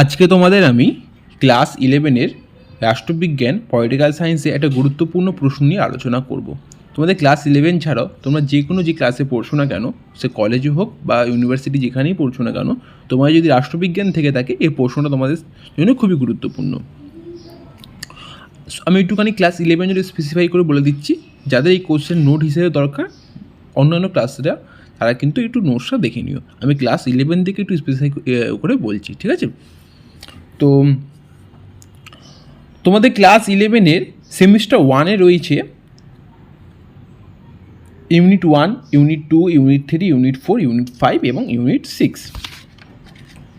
আজকে তোমাদের আমি ক্লাস ইলেভেনের রাষ্ট্রবিজ্ঞান, পলিটিক্যাল সায়েন্সে একটা গুরুত্বপূর্ণ প্রশ্ন নিয়ে আলোচনা করব। তোমাদের ক্লাস ইলেভেন ছাড়াও তোমরা যে কোনো যে ক্লাসে পড়ছো না কেন, সে কলেজে হোক বা ইউনিভার্সিটি যেখানেই পড়ছো না কেন তোমার যদি রাষ্ট্রবিজ্ঞান থেকে থাকে এই প্রশ্নটা তোমাদের জন্য খুবই গুরুত্বপূর্ণ। আমি একটুখানি ক্লাস ইলেভেন যদি স্পেসিফাই করে বলে দিচ্ছি, যাদের এই কোর্সের নোট হিসেবে দরকার, অন্যান্য ক্লাসরা, তারা কিন্তু একটু নোটসটা দেখে নিও। আমি ক্লাস ইলেভেন থেকে একটু স্পেসিফাই করে বলছি, ঠিক আছে? তো তোমাদের ক্লাস ইলেভেনের সেমিস্টার ওয়ানে রয়েছে unit one unit two unit three unit four unit five এবং ইউনিট সিক্স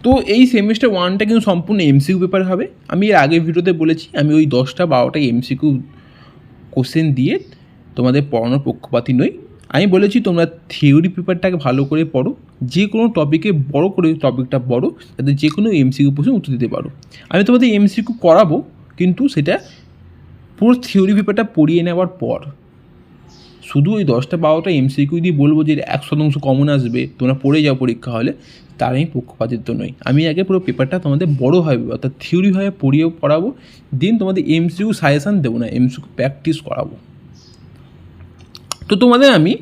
তো এই সেমিস্টার ওয়ানটা কিন্তু সম্পূর্ণ এমসিকিউ পেপার হবে। আমি এর আগের ভিডিওতে বলেছি, আমি ওই দশটা বারোটা এমসিকিউ কোশ্চেন দিয়ে তোমাদের পড়ানোর পক্ষপাতি নই। আমি বলেছি তোমরা থিওরি পেপারটাকে ভালো করে পড়ো, যে কোনো টপিকে বড় করে টপিকটা পড়ো, যাতে যে কোনো এমসিকিউ প্রশ্ন উত্তর দিতে পারো। আমি তোমাদের এমসিকিউ করাবো, কিন্তু সেটা পুরো থিওরি পেপারটা পড়িয়ে নেওয়ার পর। শুধু ওই দশটা বারোটা এমসিকিউ দিয়ে বলব যে এক শতাংশ কমন আসবে, তোমরা পড়ে যাও পরীক্ষা হলে, তার আমি পক্ষপাতিত্ব নই। আমি আগে পুরো পেপারটা তোমাদের বড় হবে অর্থাৎ থিওরিভাবে পড়িয়েও পড়াবো দিন তোমাদের এমসিকিউ সাজেশান দেবো না এমসিকিউ প্র্যাকটিস করাবো। তো তোমাদের আমি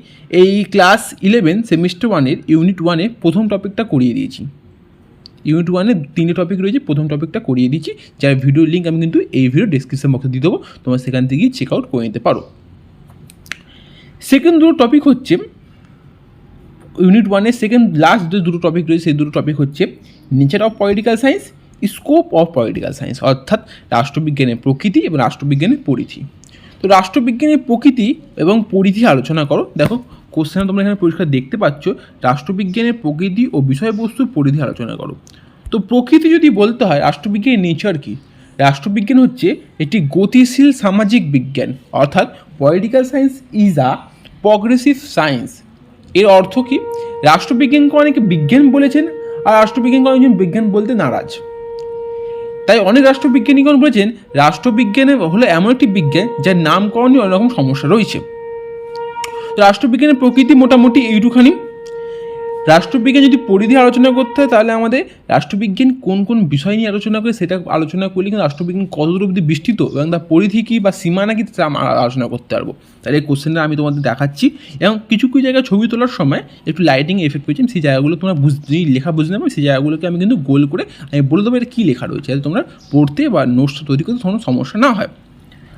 এই ক্লাস ইলেভেন সেমিস্টার ওয়ানের ইউনিট ওয়ানে প্রথম টপিকটা করিয়ে দিয়েছি। ইউনিট ওয়ানে তিনটে টপিক রয়েছে, প্রথম টপিকটা করিয়ে দিয়েছি। যার ভিডিও লিঙ্ক আমি কিন্তু এই ভিডিও ডিসক্রিপশন বক্সে দিয়ে দেবো, তোমরা সেখান থেকেই চেক আউট করে নিতে পারো। সেকেন্ড দুটো টপিক হচ্ছে ইউনিট ওয়ানের সেকেন্ড লাস্ট যে দুটো টপিক রয়েছে, সেই দুটো টপিক হচ্ছে nature of political science scope of political science অর্থাৎ রাষ্ট্রবিজ্ঞানের প্রকৃতি এবং রাষ্ট্রবিজ্ঞানের পরিধি। তো রাষ্ট্রবিজ্ঞানের প্রকৃতি এবং পরিধি আলোচনা করো। দেখো কোশ্চেন তোমরা এখানে পরিষ্কার দেখতে পাচ্ছ। রাষ্ট্রবিজ্ঞানের প্রকৃতি ও বিষয়বস্তুর পরিধি আলোচনা করো। তো প্রকৃতি যদি বলতে হয়, রাষ্ট্রবিজ্ঞানের নেচার কী? রাষ্ট্রবিজ্ঞান হচ্ছে একটি গতিশীল সামাজিক বিজ্ঞান। অর্থাৎ political science is a progressive science এর অর্থ কি? রাষ্ট্রবিজ্ঞানকে অনেকে বিজ্ঞান বলেছেন, আর রাষ্ট্রবিজ্ঞানকে অনেকজন বিজ্ঞান বলতে নারাজ। তাই অনেক রাষ্ট্রবিজ্ঞানীগণ বলেছেন, রাষ্ট্রবিজ্ঞানে হলো এমন একটি বিজ্ঞান যার নামকরণে অনেক রকম সমস্যা রয়েছে। রাষ্ট্রবিজ্ঞানের প্রকৃতি মোটামুটি এইটুখানি। রাষ্ট্রবিজ্ঞান যদি পরিধি আলোচনা করতে হয়, তাহলে আমাদের রাষ্ট্রবিজ্ঞান কোন কোন বিষয় নিয়ে আলোচনা করে সেটা আলোচনা করলে কিন্তু রাষ্ট্রবিজ্ঞান কতদূর অবধি বিস্তৃত এবং তার পরিধি কী বা সীমানা কী তা আলোচনা করতে পারব। তাহলে এই কোশ্চেনটা আমি তোমাদের দেখাচ্ছি এবং কিছু কিছু জায়গায় ছবি তোলার সময় একটু লাইটিং এফেক্ট পেয়েছি, সেই জায়গাগুলো তোমরা বুঝ যদি লেখা বুঝতে পারবে সেই জায়গাগুলোকে আমি কিন্তু গোল করে আমি বলে দেবো এটা কী লেখা রয়েছে। যাতে তোমরা পড়তে বা নোটস তৈরি করতে কোনো সমস্যা না হয়।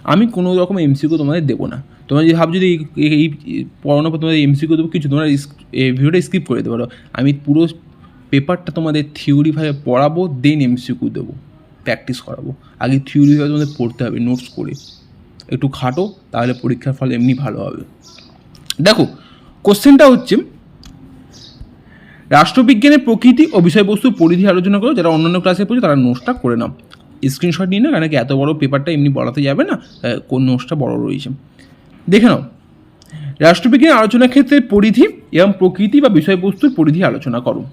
আমি কোনো রকম এমসিকিউ তোমাদের দেবো না। তোমরা যদি ভাব যদি এই- পড়ানোর পর তোমাদের এমসিকিউ দেবো কিছু, তোমরা ভিডিওটা স্কিপ করে দিতে পারো। আমি পুরো পেপারটা তোমাদের থিওরিভাবে পড়াবো, দেন এমসিকিউ দেবো। প্র্যাকটিস করাবো। আগে থিওরিভাবে তোমাদের পড়তে হবে, নোটস করে। একটু খাটো, তাহলে পরীক্ষার ফল এমনি ভালো হবে। দেখো, কোশ্চেনটা হচ্ছে, রাষ্ট্রবিজ্ঞানের প্রকৃতি ও বিষয়বস্তু পরিধি আলোচনা করো, যারা অন্যান্য ক্লাসে পড়ছে, তারা নোটসটা করে নাও। স্ক্রিনশট নিয়ে না কারণ কি এত বড় পেপারটা এমনি পড়াতে যাবে না? কোন নোটসটা বড় রয়েছে। দেখে নাও। রাষ্ট্রবিজ্ঞান আলোচনার ক্ষেত্রে পরিধি এবং প্রকৃতি বা বিষয়বস্তুর পরিধি আলোচনা করো।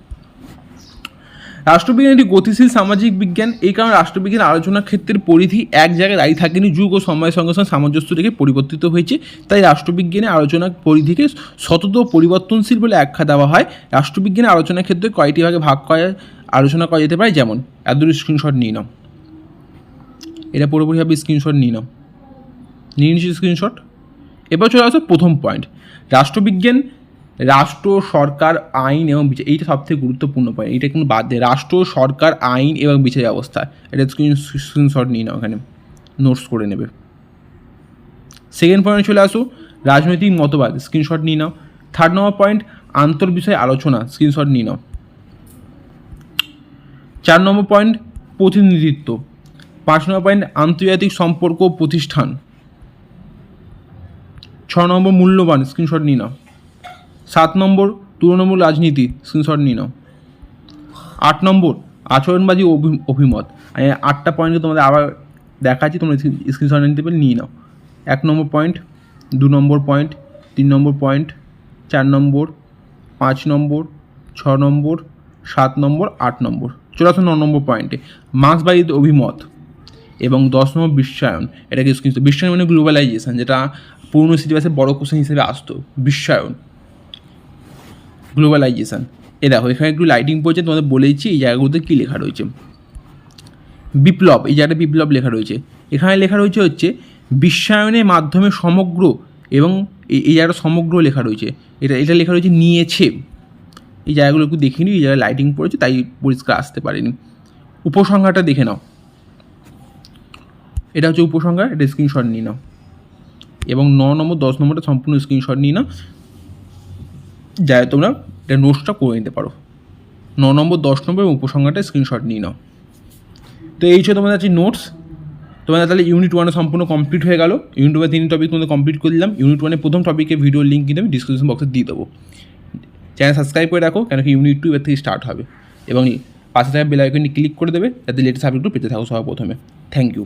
রাষ্ট্রবিজ্ঞান একটি গতিশীল সামাজিক বিজ্ঞান। এই কারণে রাষ্ট্রবিজ্ঞান আলোচনার ক্ষেত্রের পরিধি এক জায়গায় দায়ী থাকেনি, যুগ ও সময়ের সঙ্গে সঙ্গে সামঞ্জস্য রেখে পরিবর্তিত হয়েছে। তাই রাষ্ট্রবিজ্ঞানের আলোচনার পরিধিকে সতত পরিবর্তনশীল বলে আখ্যা দেওয়া হয়। রাষ্ট্রবিজ্ঞানের আলোচনার ক্ষেত্রে কয়টি ভাগে ভাগ করা, আলোচনা করা যেতে পারে। যেমন, এত স্ক্রিনশট নিয়ে নাও। এটা পুরোপুরিভাবে স্ক্রিনশট নিয়ে নাও। নিয়ে নিচ্ছি স্ক্রিনশট এবার চলে আসো প্রথম পয়েন্ট রাষ্ট্রবিজ্ঞান, রাষ্ট্র, সরকার, আইন এবং বিচার, এইটা সবথেকে গুরুত্বপূর্ণ পয়েন্ট এটা কিন্তু বাদ দেয় রাষ্ট্র, সরকার, আইন এবং বিচার ব্যবস্থা। এটা স্ক্রিন স্ক্রিনশট নিয়ে নাও এখানে। নোটস করে নেবে। সেকেন্ড পয়েন্টে চলে আসো, রাজনৈতিক মতবাদ স্ক্রিনশট নিয়ে নাও। থার্ড নম্বর পয়েন্ট আন্তর বিষয় আলোচনা স্ক্রিনশট নিয়ে নাও। চার নম্বর পয়েন্ট প্রতিনিধিত্ব। পাঁচ নম্বর পয়েন্ট আন্তর্জাতিক সম্পর্ক প্রতিষ্ঠান। ছ নম্বর মূল্যবান স্ক্রিনশট নিয়ে নাও। সাত নম্বর তুলনামূল রাজনীতি স্ক্রিনশট নিয়ে নাও। আট নম্বর আচরণবাজি অভি- অভিমত। আমি আটটা পয়েন্ট তোমাদের আবার দেখাচ্ছি, তোমরা স্ক্রিনশট নিতে পারলে নিয়ে নাও। এক নম্বর পয়েন্ট দু নম্বর পয়েন্ট তিন নম্বর পয়েন্ট চার নম্বর, পাঁচ নম্বর, ছ নম্বর, সাত নম্বর, আট নম্বর। চলে ন নম্বর পয়েন্টে মার্ক্সবাদী অভিমত। এবং দশ নম্বর বিশ্বায়ন, এটাকে স্ক্রিন বিশ্বায়ন মানে গ্লোবালাইজেশন যেটা পুরনো সিলেবাসে বড় কোশ্চেন হিসেবে আসতো। বিশ্বায়ন গ্লোবালাইজেশন এ দেখো, এখানে একটু লাইটিং পড়ছে, তোমাদের বলেইছি এই জায়গাগুলোতে কী লেখা রয়েছে। বিপ্লব, এই জায়গাটা বিপ্লব লেখা রয়েছে। এখানে লেখা রয়েছে হচ্ছে বিশ্বায়নের মাধ্যমে সমগ্র এবং এই জায়গাটা সমগ্র লেখা রয়েছে। এটা এটা লেখা রয়েছে নিয়েছে। এই জায়গাগুলো একটু দেখিনি এই জায়গায় লাইটিং পড়েছে, তাই পরিষ্কার আসতে পারেনি। উপসংহারটা দেখে নাও। এটা হচ্ছে উপসংহার, এটা স্ক্রিনশট নিয়ে নাও। এবং ন নম্বর, দশ নম্বরটা সম্পূর্ণ স্ক্রিনশট নিয়ে নাও। যাতে তোমরা এটা নোটসটা করে নিতে পারো। ন নম্বর, দশ নম্বর এবং উপসংহারটা স্ক্রিনশট নিয়ে নাও। তো এই ছিল তোমাদের আছে নোটস তোমাদের তাহলে ইউনিট ওয়ানে সম্পূর্ণ কমপ্লিট হয়ে গেল। ইউনিট ওয়ানে তিন টপিক তোমাদের কমপ্লিট করে দিলাম। ইউনিট ওয়ানে প্রথম টপিকের ভিডিও লিঙ্ক কিন্তু আমি ডিসক্রিপশন বক্সে দিয়ে দেবো। চ্যানেল সাবস্ক্রাইব করে রাখো কেন কি ইউনিট টু এবার থেকে স্টার্ট হবে। এবং পাশে থাকা বেল আইকনে ক্লিক করে দেবে, যাতে লেটেস্ট আপডেটগুলো পেতে থাকো সবার প্রথমে। Thank you